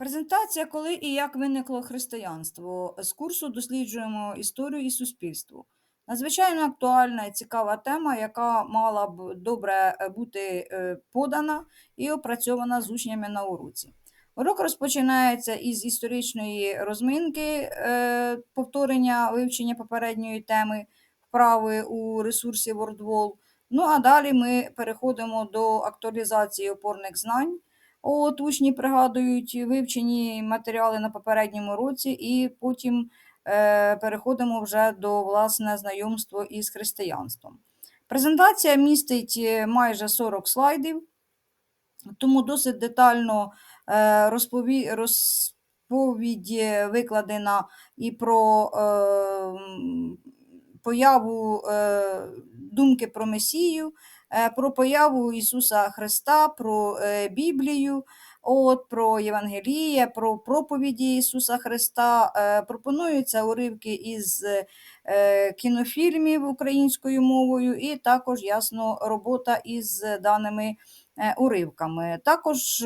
Презентація Коли і як виникло християнство. З курсу досліджуємо історію і суспільство. Надзвичайно актуальна і цікава тема, яка мала б добре е, бути е, подана і опрацьована з учнями на уроці. Урок розпочинається із історичної розминки, е, повторення вивчення попередньої теми, вправи у ресурсі WordWall. Ну а далі ми переходимо до актуалізації опорних знань. От учні пригадують вивчені матеріали на попередньому році, і потім е, переходимо вже до власне знайомства із християнством. Презентація містить е, майже 40 слайдів, тому досить детально е, розпові... розповідь викладена і про е, появу е, думки про Месію, е, про появу Ісуса Христа, про е, Біблію, от, про Євангеліє, про проповіді Ісуса Христа. Е, Пропонуються уривки із кінофільмів українською мовою, і також, ясно, робота із даними уривками. Також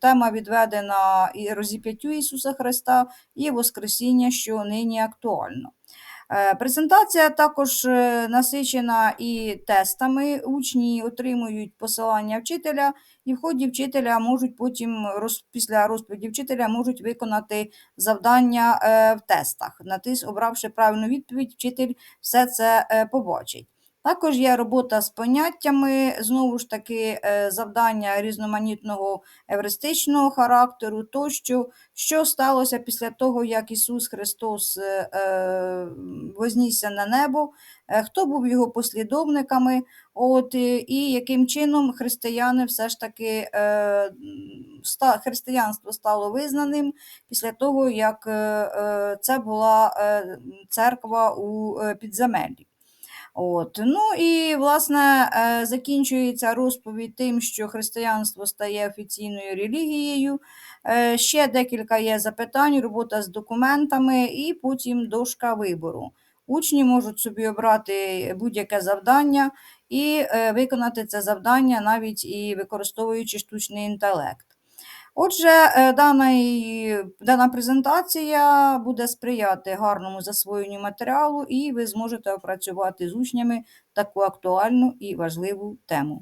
тема відведена і розіп'яттю Ісуса Христа і Воскресіння, що нині актуально. Е, Презентація також е, насичена і тестами. Учні отримують посилання вчителя, і в ході вчителя можуть потім після розповіді вчителя можуть виконати завдання е, в тестах. Натис, обравши правильну відповідь, вчитель все це побачить. Також є робота з поняттями, знову ж таки, е, завдання різноманітного евристичного характеру, тощо, що сталося після того, як Ісус Христос е, е, вознісся на небо, хто був його послідовниками, от, і яким чином християни все ж таки християнство стало визнаним після того, як це була церква у підземеллі. От. Ну і, власне, е, закінчується розповідь тим, що християнство стає офіційною релігією. Е, Ще декілька є запитань, робота з документами і потім дошка вибору. Учні можуть собі обрати будь-яке завдання і е, виконати це завдання навіть і використовуючи штучний інтелект. Отже, даний, дана презентація буде сприяти гарному засвоєнню матеріалу, і ви зможете опрацювати з учнями таку актуальну і важливу тему.